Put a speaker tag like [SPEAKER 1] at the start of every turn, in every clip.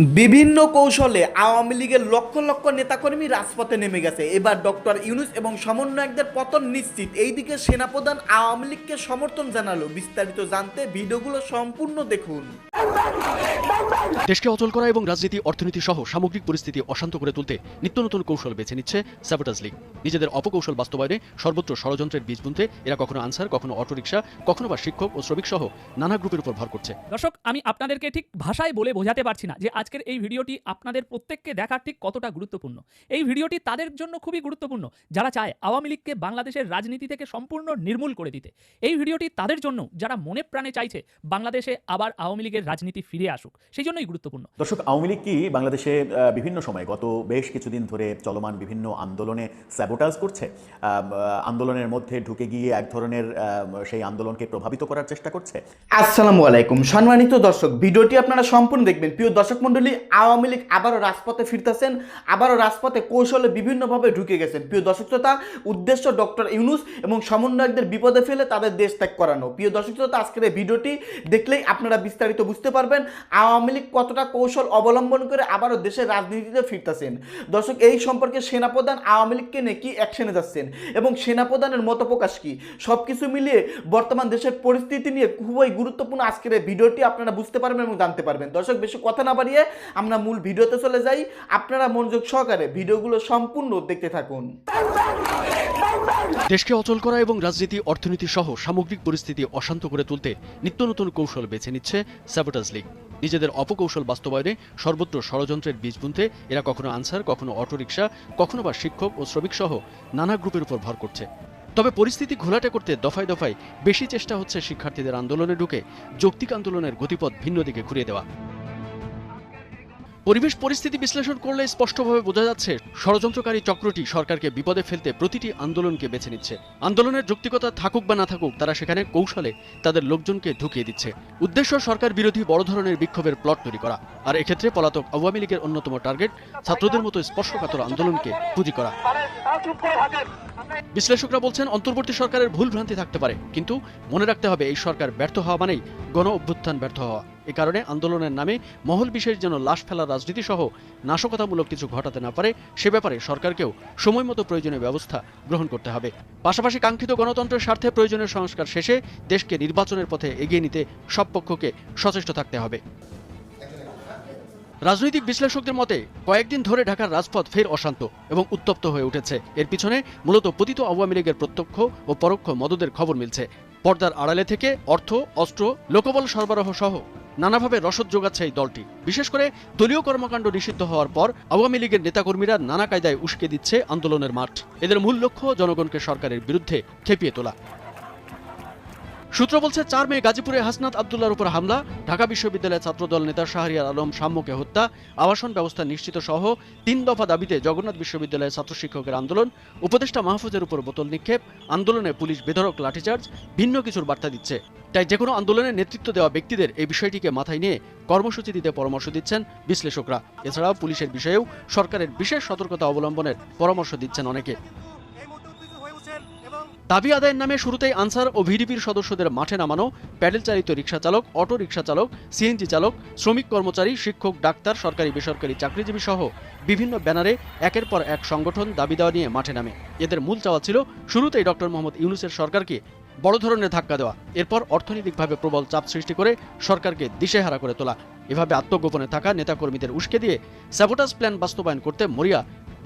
[SPEAKER 1] বিভিন্ন কৌশলে আওয়ামী লীগের লক্ষ লক্ষ নেতাকর্মী রাজপথে নেমে গেছে। এবার ডক্টর ইউনুস এবং সমন্বয়কদের পতন নিশ্চিত। এইদিকে সেনাপ্রধান আওয়ামী লীগকে সমর্থন জানালো। বিস্তারিত জানতে ভিডিওগুলো সম্পূর্ণ দেখুন।
[SPEAKER 2] দেশকে অচল করা এবং রাজনীতি অর্থনীতি সহ সামগ্রিক পরিস্থিতি অশান্ত করে তুলতে নিত্য নতুন কৌশল বেছে নিচ্ছে স্যাবোটাজ লীগ নিজেদের অপকৌশল বাস্তবায়নে সর্বত্র ষড়যন্ত্রের বীজ বুনতে এরা কখনো আনসার কখনো অটোরিকশা কখনো বা শিক্ষক ও শ্রমিক সহ নানা গ্রুপের উপর ভর করছে।
[SPEAKER 3] দর্শক আমি আপনাদেরকে ঠিক ভাষায় বলে বোঝাতে পারছি না যে আজকের এই ভিডিওটি আপনাদের প্রত্যেককে দেখার ঠিক কতটা গুরুত্বপূর্ণ? এই ভিডিওটি তাদের জন্য খুবই গুরুত্বপূর্ণ। যারা চায় আওয়ামী লীগকে বাংলাদেশের রাজনীতি থেকে সম্পূর্ণ নির্মূল করে দিতে। এই ভিডিওটি তাদের জন্য যারা মনে প্রাণে চাইছে বাংলাদেশে আবার আওয়ামী লীগের রাজনীতি ফিরে আসুক সেই জন্যই গুরুত্বপূর্ণ।
[SPEAKER 4] দর্শক আওয়ামী লীগ কি বাংলাদেশে বিভিন্ন সময় গত বেশ কিছুদিন ধরে চলমান বিভিন্ন আন্দোলনে স্যাবোটাজ করছে? আহ, আন্দোলনের মধ্যে ঢুকে গিয়ে এক ধরনের সেই আন্দোলনকে প্রভাবিত করার চেষ্টা করছে?
[SPEAKER 1] আসসালামু আলাইকুম। সম্মানিত দর্শক ভিডিওটি আপনারা সম্পূর্ণ দেখবেন। প্রিয় দর্শক মণ্ডলী আওয়ামী লীগ আবারও রাজপথে ফিরতেছেন, আবারও রাজপথে কৌশলে বিভিন্নভাবে ঢুকে গেছেন। প্রিয় দর্শক শ্রোতা, উদ্দেশ্য ডক্টর ইউনুস এবং সমন্বয়কদের বিপদে ফেলে তাদের দেশ ত্যাগ করানো। প্রিয় দর্শক শ্রোতা, আজকের এই ভিডিওটি দেখলেই আপনারা বিস্তারিত বুঝতে পারবেন আওয়ামী লীগ কতটা কৌশল অবলম্বন করে আবারও দেশের রাজনীতিতে ফিরতেছেন। দর্শক, এই সম্পর্কে সেনাপ্রধান আওয়ামী লীগকে নিয়ে কী অ্যাকশনে যাচ্ছেন এবং সেনাপ্রধানের মত প্রকাশ কী? সব কিছু মিলিয়ে বর্তমান দেশের পরিস্থিতি নিয়ে খুবই গুরুত্বপূর্ণ আজকের এই ভিডিওটি আপনারা বুঝতে পারবেন এবং জানতে পারবেন। দর্শক, বেশি কথা না বাড়িয়ে আমরা মূল ভিডিওতে চলে যাই। আপনারা মনোযোগ সহকারে ভিডিওগুলো সম্পূর্ণ দেখতে থাকুন।
[SPEAKER 2] দেশকে অচল করা এবং রাজনীতি, অর্থনীতি সহ সামগ্রিক পরিস্থিতি অশান্ত করে তুলতে নিত্য নতুন কৌশল বেছে নিচ্ছে স্যাবোটাজ লীগ নিজেদের অপকৌশল বাস্তবায়নে সর্বত্র ষড়যন্ত্রের বীজ বুনতে এরা কখনো আনসার, কখনো অটোরিকশা, কখনো বা শিক্ষক ও শ্রমিক সহ নানা গ্রুপের উপর ভর করছে। তবে পরিস্থিতি ঘোলাটে করতে দফায় দফায় বেশি চেষ্টা হচ্ছে শিক্ষার্থীদের আন্দোলনে ঢুকে যৌক্তিক আন্দোলনের গতিপথ ভিন্ন দিকে ঘুরিয়ে দেওয়া। পরিবেশ পরিস্থিতি বিশ্লেষণ করলে স্পষ্টভাবে বোঝা যাচ্ছে, ষড়যন্ত্রকারী চক্রটি সরকারকে বিপদে ফেলতে প্রতিটি আন্দোলনকে বেছে নিচ্ছে। আন্দোলনের যৌক্তিকতা থাকুক বা না থাকুক, তারা সেখানে কৌশলে তাদের লোকজনকে ঢুকিয়ে দিচ্ছে। উদ্দেশ্য সরকার বিরোধী বড় ধরনের বিক্ষোভের প্লট তৈরি করা। আর এক্ষেত্রে পলাতক আওয়ামী লীগের অন্যতম টার্গেট, ছাত্রদের মতো স্পর্শকাতর আন্দোলনকে পুঁজি করা। বিশ্লেষকরা বলছেন, অন্তর্বর্তী সরকারের ভুল ভ্রান্তি থাকতে পারে, কিন্তু মনে রাখতে হবে এই সরকার ব্যর্থ হওয়া মানেই গণ অভ্যুত্থান ব্যর্থ হওয়া। এ কারণে আন্দোলনের নামে মহল বিশেষ যেন লাশ ফেলার রাজনীতি সহ নাশকতামূলক কিছু ঘটাতে না পারে, সে ব্যাপারে সরকারকেও সময় মতো প্রয়োজনীয় ব্যবস্থা গ্রহণ করতে হবে। পাশাপাশি কাঙ্ক্ষিত গণতন্ত্রের স্বার্থে প্রয়োজনীয় সংস্কার শেষে দেশকে নির্বাচনের পথে এগিয়ে নিতে সব পক্ষকে সচেষ্ট থাকতে হবে। রাজনৈতিক বিশ্লেষকদের মতে, কয়েকদিন ধরে ঢাকার রাজপথ ফের অশান্ত এবং উত্তপ্ত হয়ে উঠেছে। এর পিছনে মূলত পতিত আওয়ামী লীগের প্রত্যক্ষ ও পরোক্ষ মদদের খবর মিলছে। পর্দার আড়ালে থেকে অর্থ, অস্ত্র, লোকবল সরবরাহ সহ নানাভাবে রসদ যোগাচ্ছে এই দলটি। বিশেষ করে দলীয় কর্মকাণ্ড নিষিদ্ধ হওয়ার পর আওয়ামী লীগের নেতাকর্মীরা নানা কায়দায় উস্কে দিচ্ছে আন্দোলনের মাঠ। এদের মূল লক্ষ্য জনগণকে সরকারের বিরুদ্ধে খেপিয়ে তোলা। সূত্র বলছে, চার মে গাজীপুরে হাসনাত আবদুল্লার উপর হামলা। ঢাকা বিশ্ববিদ্যালয়ের ছাত্রদল নেতা শাহরিয়ার আলম সাম্যকে হত্যা। আবাসন ব্যবস্থা নিশ্চিত সহ তিন দফা দাবিতে জগন্নাথ বিশ্ববিদ্যালয়ের ছাত্র শিক্ষকের আন্দোলন। উপদেষ্টা মাহফুজের উপর বোতল নিক্ষেপ। আন্দোলনে পুলিশ বেধরক লাঠিচার্জ, ভিন্ন কিছুর বার্তা দিচ্ছে। তাই যে কোনো আন্দোলনের নেতৃত্ব দেওয়া ব্যক্তিদের এই বিষয়টিকে মাথায় নিয়ে কর্মসূচি দিতে পরামর্শ দিচ্ছেন বিশ্লেষকরা। এছাড়াও পুলিশের বিষয়েও সরকারের বিশেষ সতর্কতা অবলম্বনের পরামর্শ দিচ্ছেন অনেকে। দাবি আদায়ের নামে শুরুতেই আনসার ও ভিডিপির সদস্যদের মাঠে নামানো, প্যাডেল চালিত রিক্সা চালক, অটো রিক্সা চালক, সিএনজি চালক, শ্রমিক কর্মচারী, শিক্ষক, ডাক্তার, সরকারি বেসরকারি চাকরিজীবী সহ বিভিন্ন ব্যানারে একের পর এক সংগঠন দাবি দেওয়া নিয়ে মাঠে নামে। এদের মূল চাওয়া ছিল শুরুতেই ডক্টর মোহাম্মদ ইউনুসের সরকারকে বড় ধরনের ধাক্কা দেওয়া। এরপর অর্থনৈতিকভাবে প্রবল চাপ সৃষ্টি করে সরকারকে দিশেহারা করে তোলা। এভাবে আত্মগোপনে থাকা নেতাকর্মীদের উস্কে দিয়ে স্যাবোটাস প্ল্যান বাস্তবায়ন করতে মরিয়া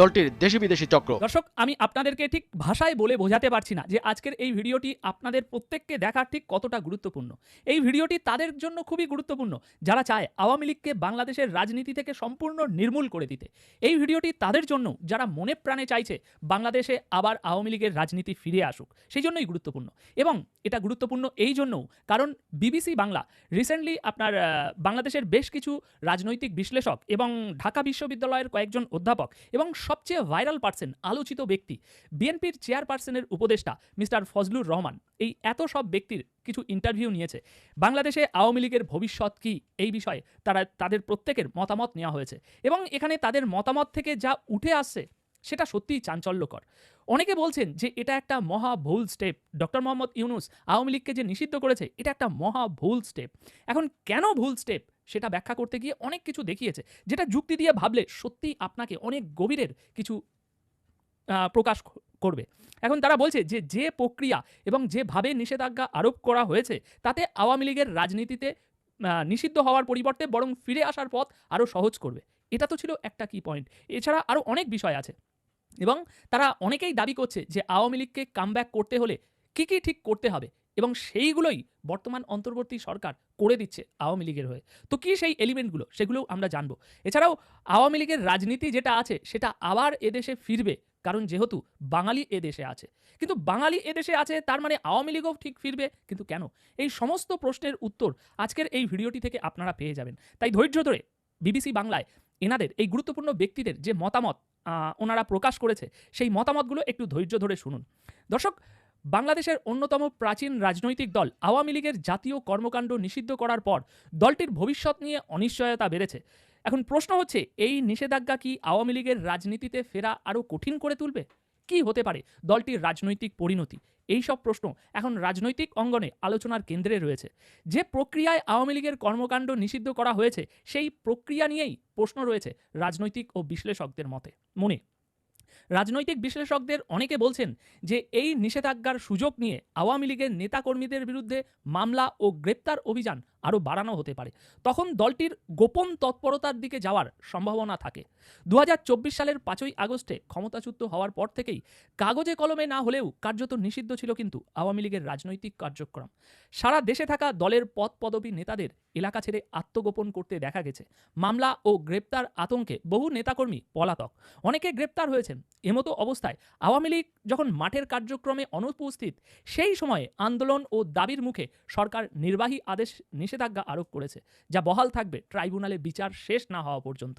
[SPEAKER 2] দলটির দেশি বিদেশি চক্র।
[SPEAKER 3] দর্শক, আমি আপনাদেরকে ঠিক ভাষায় বলে বোঝাতে পারছি না যে আজকের এই ভিডিওটি আপনাদের প্রত্যেককে দেখার ঠিক কতটা গুরুত্বপূর্ণ। এই ভিডিওটি তাদের জন্য খুবই গুরুত্বপূর্ণ, যারা চায় আওয়ামী লীগকে বাংলাদেশের রাজনীতি থেকে সম্পূর্ণ নির্মূল করে দিতে। এই ভিডিওটি তাদের জন্য, যারা মনে প্রাণে চাইছে বাংলাদেশে আবার আওয়ামী লীগের রাজনীতি ফিরে আসুক, সেই জন্যই গুরুত্বপূর্ণ। এবং এটা গুরুত্বপূর্ণ এই জন্যও, কারণ বিবিসি বাংলা রিসেন্টলি আপনার বাংলাদেশের বেশ কিছু রাজনৈতিক বিশ্লেষক এবং ঢাকা বিশ্ববিদ্যালয়ের কয়েকজন অধ্যাপক এবং সবচেয়ে ভাইরাল পার্সন আলোচিত ব্যক্তি। বিএনপির চেয়ারপারসনের উপদেষ্টা মিস্টার ফজলুর রহমান এই এত সব ব্যক্তির কিছু ইন্টারভিউ নিয়েছে। বাংলাদেশে আওয়ামী লীগের ভবিষ্যৎ কী এই বিষয়ে তারা, তাদের প্রত্যেকের মতামত নেওয়া হয়েছে এবং এখানে তাদের মতামত থেকে যা উঠে আসছে সেটা সত্যিই চাঞ্চল্যকর। অনেকে বলছেন যে এটা একটা মহা ভুল স্টেপ। ডক্টর মোহাম্মদ ইউনুস আওয়ামী লীগকে যে নিষিদ্ধ করেছে এটা একটা মহা ভুল স্টেপ। এখন কেন ভুল স্টেপ? সেটা ব্যাখ্যা করতে গিয়ে অনেক কিছু দেখিয়েছে, যেটা যুক্তি দিয়ে ভাবলে সত্যিই আপনাকে অনেক গভীরের কিছু প্রকাশ করবে। এখন তারা বলছে যে যে প্রক্রিয়া এবং যেভাবে নিষেধাজ্ঞা আরোপ করা হয়েছে, তাতে আওয়ামী লীগের রাজনীতিতে নিষিদ্ধ হওয়ার পরিবর্তে বরং ফিরে আসার পথ আরও সহজ করবে। এটা তো ছিল একটা কি পয়েন্ট এছাড়া আরও অনেক বিষয় আছে এবং তারা অনেকেই দাবি করছে যে, আওয়ামী লীগকে কামব্যাক করতে হলে কী কী ঠিক করতে হবে? এবং সেইগুলোই বর্তমান অন্তর্বর্তী সরকার করে দিচ্ছে আওয়ামী লীগের হয়ে। তো কি সেই এলিমেন্টগুলো সেগুলোও আমরা জানব। এছাড়াও আওয়ামী লীগের রাজনীতি যেটা আছে, সেটা আবার এদেশে ফিরবে, কারণ যেহেতু বাঙালি এদেশে আছে। কিন্তু বাঙালি এদেশে আছে, তার মানে আওয়ামী লীগও ঠিক ফিরবে, কিন্তু কেন? এই সমস্ত প্রশ্নের উত্তর আজকের এই ভিডিওটি থেকে আপনারা পেয়ে যাবেন। তাই ধৈর্য ধরে বিবিসি বাংলায় এনাদের, এই গুরুত্বপূর্ণ ব্যক্তিদের যে মতামত ওনারা প্রকাশ করেছে, সেই মতামতগুলো একটু ধৈর্য ধরে শুনুন। দর্শক বাংলাদেশের অন্যতম প্রাচীন রাজনৈতিক দল আওয়ামী লীগের জাতীয় কর্মকাণ্ড নিষিদ্ধ করার পর দলটির ভবিষ্যৎ নিয়ে অনিশ্চয়তা বেড়েছে। এখন প্রশ্ন হচ্ছে, এই নিষেধাজ্ঞা কি আওয়ামী লীগের রাজনীতিতে ফেরা আরও কঠিন করে তুলবে? কি হতে পারে দলটির রাজনৈতিক পরিণতি? এই সব প্রশ্ন এখন রাজনৈতিক অঙ্গনে আলোচনার কেন্দ্রে রয়েছে। যে প্রক্রিয়ায় আওয়ামী লীগের কর্মকাণ্ড নিষিদ্ধ করা হয়েছে, সেই প্রক্রিয়া নিয়েই প্রশ্ন রয়েছে রাজনৈতিক ও বিশ্লেষকদের মতে। মনে রাজনৈতিক বিশ্লেষকদের অনেকে বলছেন যে এই নিষেধাজ্ঞার সুযোগ নিয়ে আওয়ামী লীগের নেতাকর্মীদের বিরুদ্ধে মামলা ও গ্রেপ্তার অভিযান আরও বাড়ানো হতে পারে। তখন দলটির গোপন তৎপরতার দিকে যাওয়ার সম্ভাবনা থাকে। দু হাজার চব্বিশ সালের পাঁচই আগস্টে ক্ষমতাচ্যুত হওয়ার পর থেকেই কাগজে কলমে না হলেও কার্যত নিষিদ্ধ ছিল কিন্তু আওয়ামী লীগের রাজনৈতিক কার্যক্রম। সারা দেশে থাকা দলের পদ পদবী নেতাদের এলাকা ছেড়ে আত্মগোপন করতে দেখা গেছে। মামলা ও গ্রেপ্তার আতঙ্কে বহু নেতাকর্মী পলাতক। অনেকে গ্রেপ্তার হয়েছেন। এমতো অবস্থায় আওয়ামী লীগ যখন মাঠের কার্যক্রমে অনুপস্থিত, সেই সময়ে আন্দোলন ও দাবির মুখে সরকার নির্বাহী আদেশ নিষেধাজ্ঞা আরোপ করেছে, যা বহাল থাকবে ট্রাইব্যুনালে বিচার শেষ না হওয়া পর্যন্ত।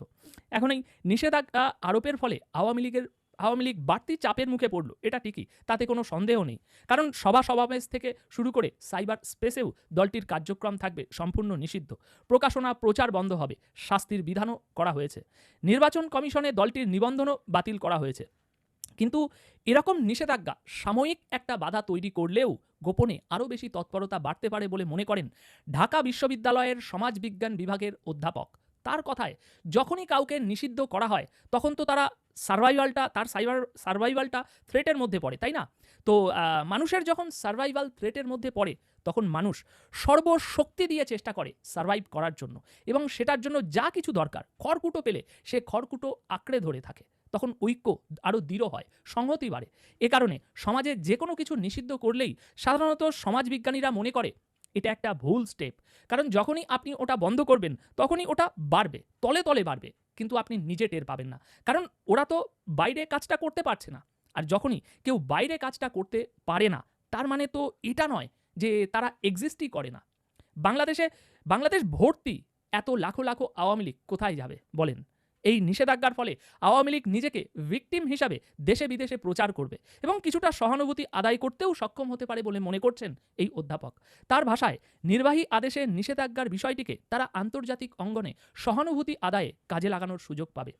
[SPEAKER 3] এখন এই নিষেধাজ্ঞা আরোপের ফলে আওয়ামী লীগের, আওয়ামী লীগ বাড়তি চাপের মুখে পড়ল, এটা ঠিকই, তাতে কোনো সন্দেহ নেই। কারণ সভা সমাবেশ থেকে শুরু করে সাইবার স্পেসেও দলটির কার্যক্রম থাকবে সম্পূর্ণ নিষিদ্ধ। প্রকাশনা প্রচার বন্ধ হবে, শাস্তির বিধানও করা হয়েছে। নির্বাচন কমিশনে দলটির নিবন্ধনও বাতিল করা হয়েছে। কিন্তু এরকম নিষেধাজ্ঞা সাময়িক একটা বাধা তৈরি করলেও গোপনে আরও বেশি তৎপরতা বাড়তে পারে বলে মনে করেন ঢাকা বিশ্ববিদ্যালয়ের সমাজবিজ্ঞান বিভাগের অধ্যাপক। তার কথায়, যখনই কাউকে নিষিদ্ধ করা হয়, তখন তো তারা সার্ভাইভালটা তার সাইবার সার্ভাইভালটা থ্রেটের মধ্যে পড়ে, তাই না? তো মানুষের যখন সার্ভাইভাল থ্রেটের মধ্যে পড়ে, তখন মানুষ সর্বশক্তি দিয়ে চেষ্টা করে সার্ভাইভ করার জন্য এবং সেটার জন্য যা কিছু দরকার, খড়কুটো পেলে সে খড়কুটো আঁকড়ে ধরে থাকে। তখন ঐক্য আরও দৃঢ় হয়, সংহতি বাড়ে। এ কারণে সমাজে যে কোনো কিছু নিষিদ্ধ করলেই সাধারণত সমাজবিজ্ঞানীরা মনে করে, এটা একটা ভুল স্টেপ কারণ যখনই আপনি ওটা বন্ধ করবেন, তখনই ওটা বাড়বে, তলে তলে বাড়বে, কিন্তু আপনি নিজে টের পাবেন না। কারণ ওরা তো বাইরে কাজটা করতে পারছে না। আর যখনই কেউ বাইরে কাজটা করতে পারে না, তার মানে তো এটা নয় যে তারা এক্সিস্টই করে না। বাংলাদেশে, বাংলাদেশ ভর্তি এত লাখো লাখো আওয়ামী লীগ কোথায় যাবে বলেন? এই নিষেধাজ্ঞার ফলে আওয়ামী লীগ নিজেকে ভিকটিম হিসাবে দেশে বিদেশে প্রচার করবে এবং কিছুটা সহানুভূতি আদায় করতেও সক্ষম হতে পারে বলে মনে করছেন এই অধ্যাপক। তার ভাষায় নির্বাহী আদেশে নিষেধাজ্ঞার বিষয়টিকে তারা আন্তর্জাতিক অঙ্গনে সহানুভূতি আদায়ে কাজে লাগানোর সুযোগ পাবে।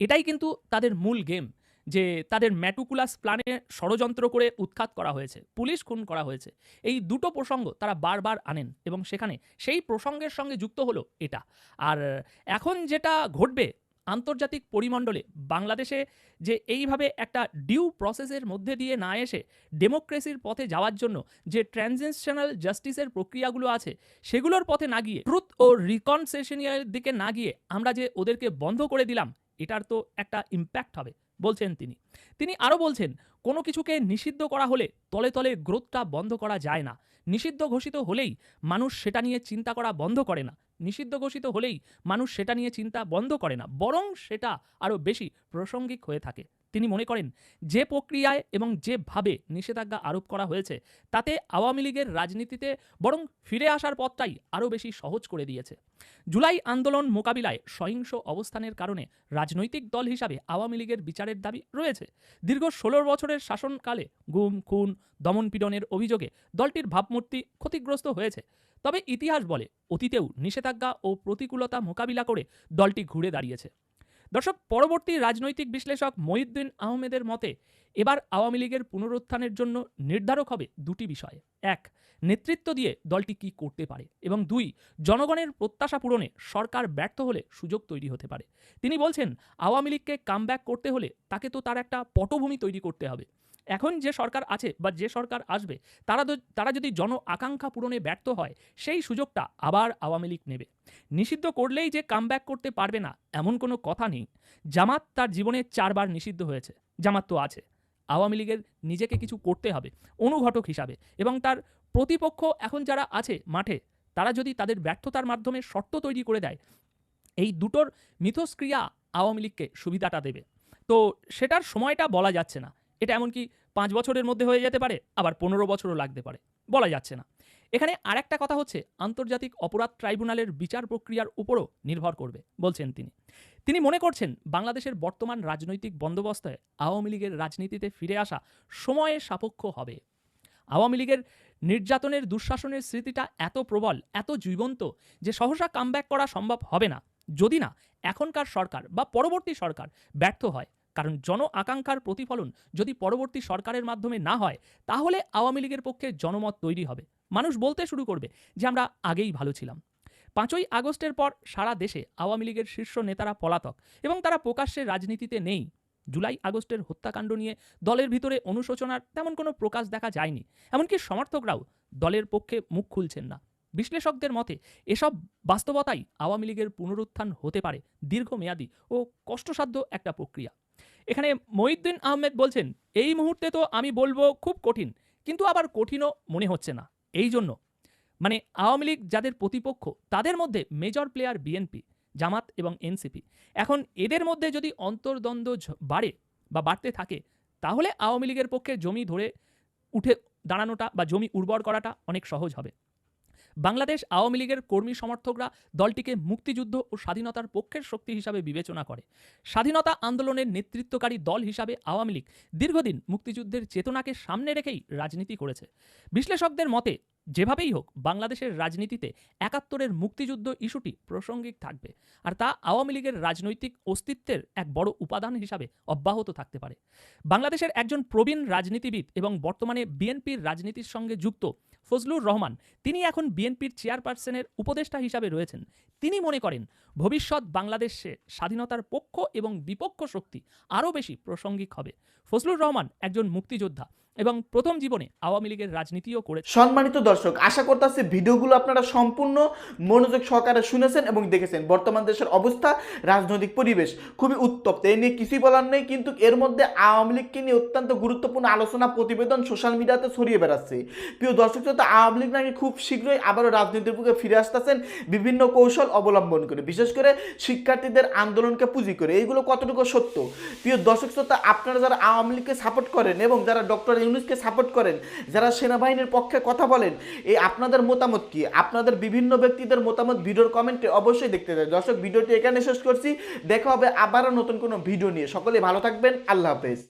[SPEAKER 3] এটাই কিন্তু তাদের মূল গেম যে তাদের ম্যাটুকুলাস প্ল্যানে ষড়যন্ত্র করে উৎখাত করা হয়েছে, পুলিশ খুন করা হয়েছে। এই দুটো প্রসঙ্গ তারা বারবার আনেন এবং সেখানে সেই প্রসঙ্গের সঙ্গে যুক্ত হলো এটা। আর এখন যেটা ঘটবে আন্তর্জাতিক পরিমণ্ডলে, বাংলাদেশে যে এইভাবে একটা ডিউ প্রসেসের মধ্যে দিয়ে না এসে ডেমোক্রেসির পথে যাওয়ার জন্য যে ট্রানজিশনাল জাস্টিসের প্রক্রিয়াগুলো আছে, সেগুলোর পথে না গিয়ে, ট্রুথ ও রিকনসেশনের দিকে না গিয়ে আমরা যে ওদেরকে বন্ধ করে দিলাম, এটার তো একটা ইম্প্যাক্ট হবে। বলছেন তিনি। তিনি আরও বলছেন, কোনো কিছুকে নিষিদ্ধ করা হলে তলে তলে গ্রোথটা বন্ধ করা যায় না। নিষিদ্ধ ঘোষিত হলেই মানুষ সেটা নিয়ে চিন্তা করা বন্ধ করে না। নিষিদ্ধ ঘোষিত হলেই মানুষ সেটা নিয়ে চিন্তা বন্ধ করে না, বরং সেটা আরও বেশি প্রাসঙ্গিক হয়ে থাকে। তিনি মনে করেন, যে প্রক্রিয়ায় এবং যেভাবে নিষেধাজ্ঞা আরোপ করা হয়েছে, তাতে আওয়ামী লীগের রাজনীতিতে বরং ফিরে আসার পথটাই আরও বেশি সহজ করে দিয়েছে। জুলাই আন্দোলন মোকাবিলায় সহিংস অবস্থানের কারণে রাজনৈতিক দল হিসাবে আওয়ামী লীগের বিচারের দাবি রয়েছে। দীর্ঘ ষোলো বছরের শাসনকালে গুম, খুন দমনপীড়নের অভিযোগে দলটির ভাবমূর্তি ক্ষতিগ্রস্ত হয়েছে। তবে ইতিহাস বলে, অতীতেও নিষেধাজ্ঞা ও প্রতিকূলতা মোকাবিলা করে দলটি ঘুরে দাঁড়িয়েছে। দর্শক, পরবর্তী রাজনৈতিক বিশ্লেষক মহিউদ্দিন আহমেদের মতে, এবার আওয়ামী লীগের পুনরুত্থানের জন্য নির্ধারক হবে দুটি বিষয়। এক, নেতৃত্ব দিয়ে দলটি কি করতে পারে? এবং দুই, জনগণের প্রত্যাশা পূরণে সরকার ব্যর্থ হলে সুযোগ তৈরি হতে পারে। তিনি বলছেন, আওয়ামী লীগকে কামব্যাক করতে হলে তাকে তো তার একটা পটভূমি তৈরি করতে হবে। এখন যে সরকার আছে বা যে সরকার আসবে, তারা তারা যদি জন আকাঙ্ক্ষা পূরণে ব্যর্থ হয়, সেই সুযোগটা আবার আওয়ামী লীগ নেবে। নিষিদ্ধ করলেই যে কামব্যাক করতে পারবে না, এমন কোনো কথা নেই। জামাত তার জীবনে চারবার নিষিদ্ধ হয়েছে, জামাত তো আছে। আওয়ামী লীগের নিজেকে কিছু করতে হবে, অনুঘটক হিসাবে। এবং তার প্রতিপক্ষ এখন যারা আছে মাঠে, তারা যদি তাদের ব্যর্থতার মাধ্যমে শর্ত তৈরি করে দেয়, এই দুটোর মিথস্ক্রিয়া আওয়ামী লীগকে সুবিধাটা দেবে। তো সেটার সময়টা বলা যাচ্ছে না। এটা এমনকি পাঁচ বছরের মধ্যে হয়ে যেতে পারে, আবার পনেরো বছরও লাগতে পারে, বলা যাচ্ছে না। এখানে আরেকটা কথা হচ্ছে, আন্তর্জাতিক অপরাধ ট্রাইব্যুনালের বিচার প্রক্রিয়ার উপরও নির্ভর করবে, বলছেন তিনি। তিনি মনে করছেন, বাংলাদেশের বর্তমান রাজনৈতিক বন্দোবস্তে আওয়ামী লীগের রাজনীতিতে ফিরে আসা সময়ে সাপেক্ষ হবে। আওয়ামী লীগের নির্যাতনের দুঃশাসনের স্মৃতিটা এত প্রবল, এত জীবন্ত যে সহসা কামব্যাক করা সম্ভব হবে না। যদি না, এখনকার সরকার বা পরবর্তী সরকার ব্যর্থ হয়। কারণ জন আকাঙ্ক্ষার প্রতিফলন যদি পরবর্তী সরকারের মাধ্যমে না হয়, তাহলে আওয়ামী লীগের পক্ষে জনমত তৈরি হবে। মানুষ বলতে শুরু করবে যে আমরা আগেই ভালো ছিলাম। পাঁচই আগস্টের পর সারা দেশে আওয়ামী লীগের শীর্ষ নেতারা পলাতক এবং তারা প্রকাশ্যে রাজনীতিতে নেই। জুলাই আগস্টের হত্যাকাণ্ড নিয়ে দলের ভিতরে অনুশোচনার তেমন কোনো প্রকাশ দেখা যায়নি। এমনকি সমর্থকরাও দলের পক্ষে মুখ খুলছেন না। বিশ্লেষকদের মতে, এসব বাস্তবতাই আওয়ামী লীগের পুনরুত্থান হতে পারে দীর্ঘমেয়াদী ও কষ্টসাধ্য একটা প্রক্রিয়া। এখানে মহিউদ্দিন আহমেদ বলছেন, এই মুহূর্তে তো আমি বলব খুব কঠিন, কিন্তু আবার কঠিনও মনে হচ্ছে না। এই জন্য মানে আওয়ামী লীগ যাদের প্রতিপক্ষ, তাদের মধ্যে মেজর প্লেয়ার বিএনপি, জামাত এবং এনসিপি। এখন এদের মধ্যে যদি অন্তর্দ্বন্দ্ব বাড়ে বা বাড়তে থাকে, তাহলে আওয়ামী লীগের পক্ষে জমি ধরে উঠে দাঁড়ানোটা বা জমি উর্বর করাটা অনেক সহজ হবে। বাংলাদেশ আওয়ামী লীগের কর্মী সমর্থকরা দলটিকে মুক্তিযুদ্ধ ও স্বাধীনতার পক্ষের শক্তি হিসাবে বিবেচনা করে। স্বাধীনতা আন্দোলনের নেতৃত্বকারী দল হিসাবে আওয়ামী লীগ দীর্ঘদিন মুক্তিযুদ্ধের চেতনাকে সামনে রেখেই রাজনীতি করেছে। বিশ্লেষকদের মতে, যেভাবেই হোক, বাংলাদেশের রাজনীতিতে একাত্তরের মুক্তিযুদ্ধ ইস্যুটি প্রাসঙ্গিক থাকবে আর তা আওয়ামী লীগের রাজনৈতিক অস্তিত্বের এক বড় উপাদান হিসাবে অব্যাহত থাকতে পারে। বাংলাদেশের একজন প্রবীণ রাজনীতিবিদ এবং বর্তমানে বিএনপির রাজনীতির সঙ্গে যুক্ত ফজলুর রহমান, তিনি এখন বিএনপির চেয়ারপারসনের উপদেষ্টা হিসাবে রয়েছেন। তিনি মনে করেন, ভবিষ্যৎ বাংলাদেশে স্বাধীনতার পক্ষ এবং বিপক্ষ শক্তি আরও বেশি প্রাসঙ্গিক হবে। ফজলুর রহমান একজন মুক্তিযোদ্ধা। এবং প্রথম জীবনে আওয়ামী লীগের রাজনীতিও করে
[SPEAKER 1] সম্মানিত দর্শক, আশা করতেছি ভিডিওগুলো আপনারা সম্পূর্ণ মনোযোগ সহকারে শুনেছেন এবং দেখেছেন। বর্তমান দেশের অবস্থা, রাজনৈতিক পরিবেশ খুবই উত্তপ্ত। এ নিয়ে কিছুই বলার নেই, কিন্তু এর মধ্যে আওয়ামী লীগকে নিয়ে অত্যন্ত গুরুত্বপূর্ণ আলোচনা, প্রতিবেদন সোশ্যাল মিডিয়াতে ছড়িয়ে বেড়াচ্ছে। প্রিয় দর্শক, শ্রোতা, আওয়ামী লীগ নাকি খুব শীঘ্রই আবারও রাজনীতির বুকে ফিরে আসতেছেন বিভিন্ন কৌশল অবলম্বন করে, বিশেষ করে শিক্ষার্থীদের আন্দোলনকে পুঁজি করে। এইগুলো কতটুকু সত্য? প্রিয় দর্শক, শ্রোতা, আপনারা যারা আওয়ামী লীগকে সাপোর্ট করেন এবং যারা ডক্টর ইউনুসকে সাপোর্ট করেন, যারা সেনাবাহিনীর পক্ষে কথা বলেন, এই আপনাদের মতামত কি? আপনাদের বিভিন্ন ব্যক্তিদের মতামত ভিডিওর কমেন্টে অবশ্যই দেখতে চাই দর্শক, ভিডিওটি এখানে শেষ করছি। দেখা হবে আবারও নতুন কোনো ভিডিও নিয়ে। সকলে ভালো থাকবেন। আল্লাহ হাফেজ।